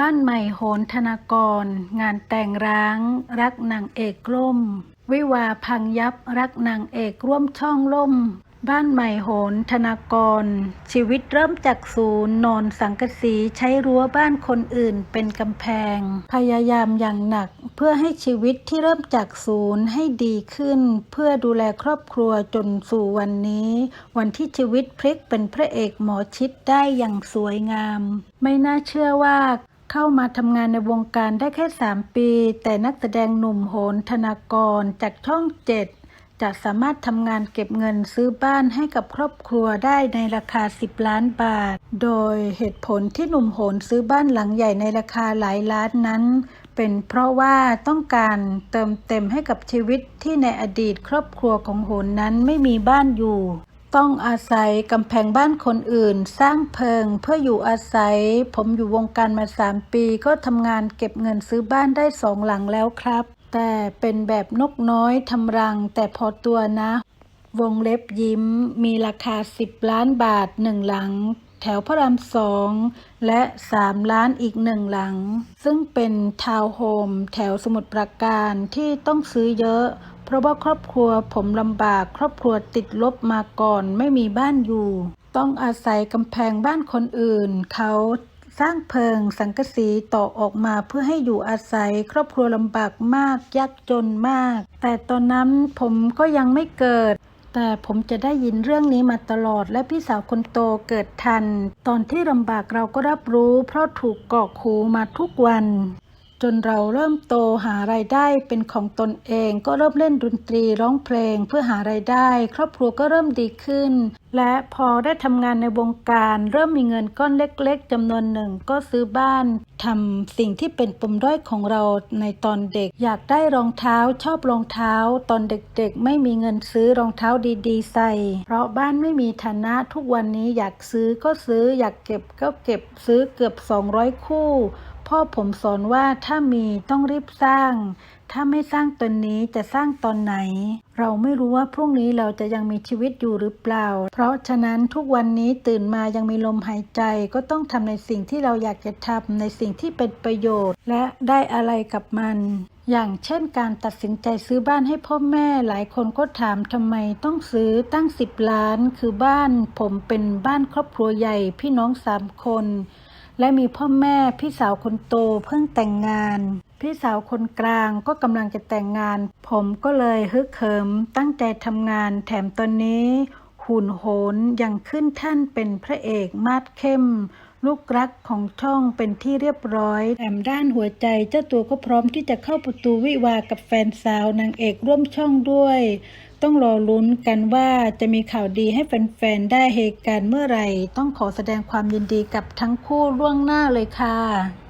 บ้านใหม่โหนธนากร งานแต่งร้าง รักนางเอกล่ม วิวาพังยับรักนางเอกร่วมช่องล่ม บ้านใหม่โหนธนากร ชีวิตเริ่มจากศูนย์นอนสังกะสีใช้รั้วบ้านคนอื่นเป็นกำแพง พยายามอย่างหนัก เพื่อให้ชีวิตที่เริ่มจากศูนย์ให้ดีขึ้น เพื่อดูแลครอบครัวจนสู่วันนี้ วันที่ชีวิตพลิกเป็นพระเอกหมอชิดได้อย่างสวยงาม ไม่น่าเชื่อว่า เข้ามาทำงานในวงการได้แค่ 3 ปี แต่นักแสดงหนุ่มโหนธนากรจากช่องเจ็ดจะสามารถทำงานเก็บเงินซื้อบ้านให้กับครอบครัวได้ในราคา 10 ล้านบาท โดยเหตุผลที่หนุ่มโหนซื้อบ้านหลังใหญ่ในราคาหลายล้านนั้น เป็นเพราะว่าต้องการเติมเต็มให้กับชีวิตที่ในอดีตครอบครัวของโหนนั้นไม่มีบ้านอยู่ ต้องอาศัยกำแพงบ้านคนอื่น สร้างเพิงเพื่ออยู่อาศัย ผมอยู่วงการมาสามปี ก็ทำงานเก็บเงินซื้อบ้านได้สองหลังแล้วครับ แต่เป็นแบบนกน้อยทำรัง แต่พอตัวนะ วงเล็บยิ้ม มีราคา 10 ล้านบาทหนึ่งหลัง แถวพระรามสองและ 3 ล้านอีกหนึ่งหลัง ซึ่งเป็นทาวน์โฮมแถวสมุทรปราการที่ต้องซื้อเยอะ ราะว่าครอบครัวผมลำบาก ครอบครัวติดลบมาก่อน ไม่มีบ้านอยู่ ต้องอาศัยกำแพงบ้านคนอื่น เขาสร้างเพิงสังกะสีต่อออกมาเพื่อให้อยู่อาศัย ครอบครัวลำบากมาก ยากจนมาก แต่ตอนนั้นผมก็ยังไม่เกิด แต่ผมจะได้ยินเรื่องนี้มาตลอดและพี่สาวคนโตเกิดทัน ตอนที่ลำบากเราก็รับรู้ เพราะถูกกอกหูมาทุกวัน จนเราเริ่มโตหารายได้เป็นของตนเอง ก็เริ่มเล่นดนตรีร้องเพลงเพื่อหารายได้ ครอบครัวก็เริ่มดีขึ้น และพอได้ทำงานในวงการ เริ่มมีเงินก้อนเล็กๆจำนวนหนึ่งก็ซื้อบ้านทำสิ่งที่เป็นปมด้อยของเราในตอนเด็ก อยากได้รองเท้าชอบรองเท้า ตอนเด็กๆ ไม่มีเงินซื้อรองเท้าดีๆ ใส่ เพราะบ้านไม่มีฐานะทุกวันนี้อยากซื้อก็ซื้ออยากเก็บก็เก็บซื้อเกือบ 200 คู่ พ่อผมสอนว่าถ้ามีต้องรีบสร้าง ถ้าไม่สร้างตอนนี้จะสร้างตอนไหน เราไม่รู้ว่าพรุ่งนี้เราจะยังมีชีวิตอยู่หรือเปล่า เพราะฉะนั้นทุกวันนี้ตื่นมายังมีลมหายใจ ก็ต้องทำในสิ่งที่เราอยากจะทำในสิ่งที่เป็นประโยชน์ และได้อะไรกับมันอย่างเช่นการตัดสินใจซื้อบ้านให้พ่อแม่หลายคนก็ถามทำไมต้องซื้อตั้ง 10 ล้าน คือบ้านผมเป็นบ้านครอบครัวใหญ่พี่น้องสามคน และมีพ่อแม่พี่สาวคนโตเพิ่งแต่งงาน พี่สาวคนกลางก็กำลังจะแต่งงาน ผมก็เลยฮึกเหิมตั้งใจทำงานแถมตอนนี้หุ่นโหนยังขึ้นท่านเป็นพระเอกมาดเข้ม ลูกรักของช่องเป็นที่เรียบร้อยแถมด้านหัวใจเจ้าตัวก็พร้อมที่จะเข้าประตูวิวากับแฟนสาวนางเอกร่วมช่องด้วย ต้องรอลุ้นกันว่าจะมีข่าวดีให้แฟนๆ ได้เฮกันเมื่อไหร่ ต้องขอแสดงความยินดีกับทั้งคู่ล่วงหน้าเลยค่ะ